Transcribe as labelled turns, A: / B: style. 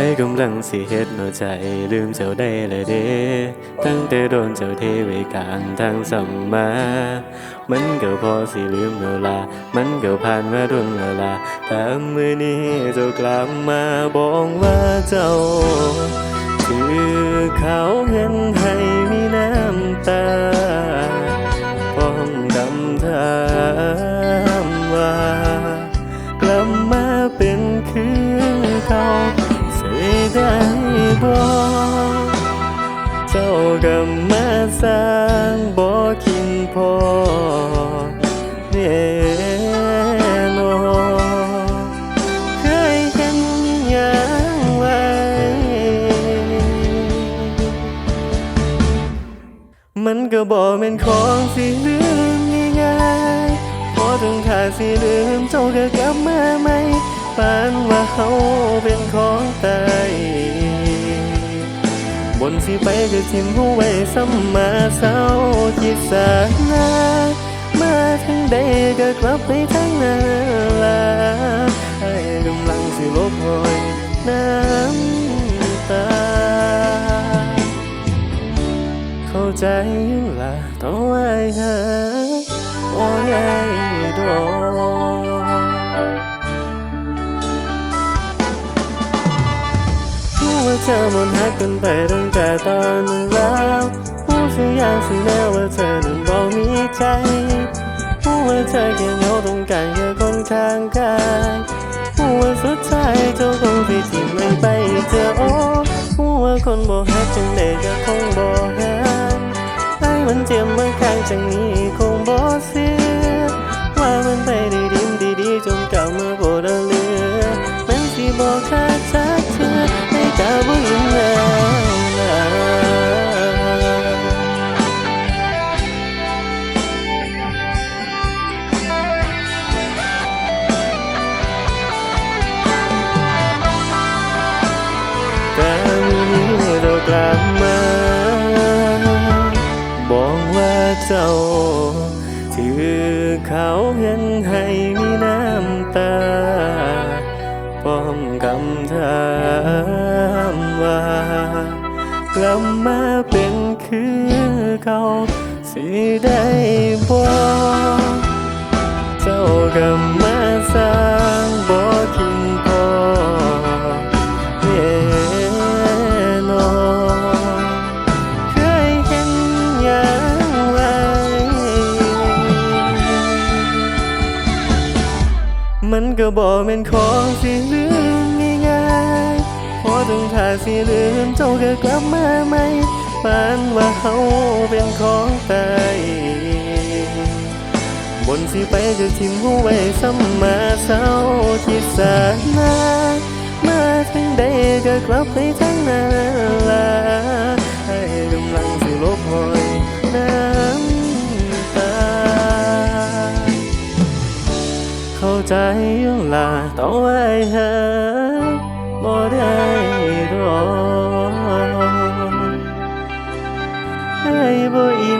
A: ายกำลังสิเฮ็ดหนอใจ ลืมเจ้าได้เลยเด้ตั้งแต่โดนเจ้าเทไว้กลางทางสัมมา มันก็พอสิลืมเวลา มันก็ผ่านมาโดนเวลาแต่มื่อนี้เจ้ากลับมาบอกว่าเจ้า คือเขาเห็น ก็มาสร้างบ่กินพอแน่นอเคยเห็นอย่างไว้มันก็บอกเป็นของสิลืมง่ายๆพอถึงขาสิลืมเจ้าก็กลับมาใหม่ปานว่าเขาเป็นของตาย บนสิไปก็ทิมหัวไว้ซ้ำมาเศร้าคิดสานามาทั้งใดก็กลับไปทางนั้นละไอ้กำลังสิลบหอยน้ำตา เข้าใจอยู่ละต้องไว้หาโอ้ยดอก เธอมันหักกันไปตั้งแต่ตอนนั้นแล้วรู้สึกอย่าสิแน่ว่าเธอนั้นบอกมีใจรู้ว่าเธอแค่เหงาต้องการแค่คนข้างกายรู้ว่าสุดท้ายเจ้าคงสิทิ้งมันไปเจอโอ้รู้ว่าคนบอกหักจังใดก็คงบอกหักไอ้มันเจ็บเมื่อครั้งจากนี้คงบ่เสี มื้เรากลับมา บอกว่าเจ้า ถือเขาเห็นให้มีน้ำตาพร้อมคำถามว่ากลับมาเป็นคือเขาสิได้บ่เมันก็บอกเป็นของสิลืมง่ายๆพอถึงท่าสิลืมเจ้าก็กลับมาใหม่ปานว่าเขาเป็นของตายบนสิไปก็ทิมหัวไว้ซ้ำมาเศร้าคิดสานามาทั้งใดก็กลับไปทางนั้นละให้กำลังสิลบหอย ใจยังลาต้องไว้หาบ่ได้รอให้บ่อิน